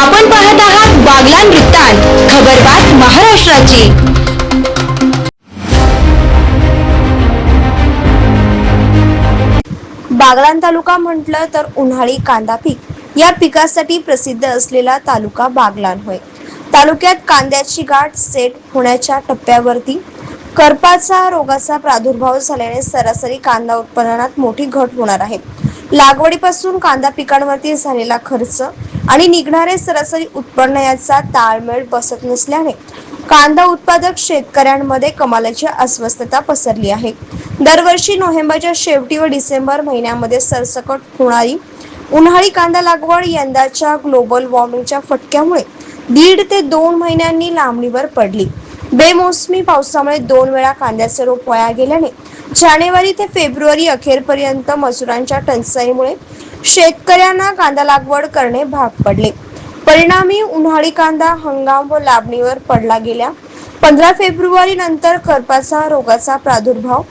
आपण पाहत आहात बागलान वृत्तांत खबरबात महाराष्ट्राची. बागलान तालुका म्हटलं तर उन्हाळी कांदा पीक. या पिकासाठी प्रसिद्ध असलेला तालुका बागलान होय. तालुक्यात कांद्याची गाठ सेट होण्याच्या टप्प्यावरती करपाचा रोगाचा प्रादुर्भाव झाल्याने सरासरी कांदा उत्पादनात मोठी घट होणार आहे. लागवडीपासून कांदा पिकांवरती झालेला खर्च आणि निघणारे सरासरी उत्पन्न याचा ताळमेळ बसत नसल्याने कांदा उत्पादक शेतकऱ्यांमध्ये कमालाची अस्वस्थता पसरली आहे. दरवर्षी नोव्हेंबरच्या शेवटी व डिसेंबर महिन्यामध्ये सरसकट होणारी उन्हाळी कांदा लागवड यंदाच्या ग्लोबल वॉर्मिंगच्या फटक्यामुळे दीड ते दोन महिन्यांनी लांबणीवर पडली. बेमोसमी पावसामुळे दोन वेळा कांद्याचे रोप वाया गेल्याने जानेवारी ते फेब्रुवारी अखेरपर्यंत मजुरांच्या टंचाईमुळे शेतकऱ्यांना कांदा लागवड करणे भाग पडले. परिणामी उन्हाळी कांदा हंगाम व लाबणीवर पडला गेल्या पंधरा फेब्रुवारी नंतर करपाचा रोगाचा प्रादुर्भाव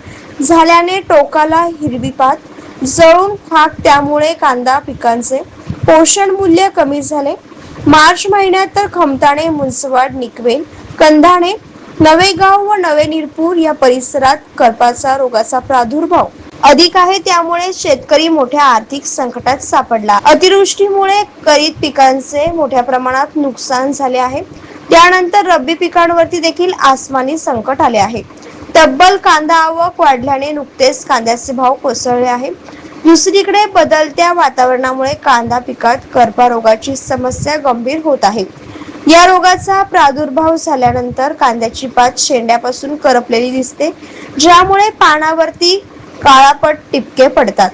झाल्याने टोकाला हिरवीपात जळून खाक त्यामुळे कांदा पिकांचे पोषण मूल्य कमी झाले. मार्च महिन्यात तर खमताणे मुंसवाड निकवेल कंधाणे नवेगाव व नवे निरपूर या परिसरात करपाचा रोगाचा प्रादुर्भाव अधिक आहे त्यामुळे शेतकरी मोठ्या आर्थिक संकटात सापडला. अतिवृष्टीमुळे करीत पिकांचे मोठ्या प्रमाणात नुकसान झाले आहे. त्यानंतर रब्बी पिकांवरती देखील आसमानी संकट आले आहे. तब्बल कांदा आवक वाढल्याने नुकतेच कांद्याचे भाव कोसळले आहे. दुसरीकडे बदलत्या वातावरणामुळे कांदा पिकात कर्परोगाची समस्या गंभीर होत आहे. या रोगाचा प्रादुर्भाव झाल्यानंतर कांद्याची पात शेंड्यापासून करपलेली दिसते ज्यामुळे पानावरती काळापट टिपके पडतात.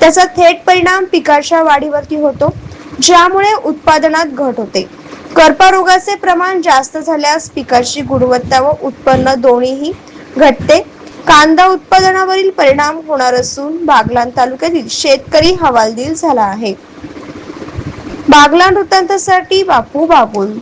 त्याचा थेट परिणाम पिकाच्या वाढीवरती होतो ज्यामुळे उत्पादनात घट होते. कर्परोगाचे प्रमाण जास्त झाल्यास पिकाची गुणवत्ता व उत्पन्न दोन्हीही घटते. कांदा उत्पादनावरील परिणाम होणार असून बागलान तालुक्यातील शेतकरी हवालदिल झाला आहे. बागलान वृत्तांतासाठी बापू बागुल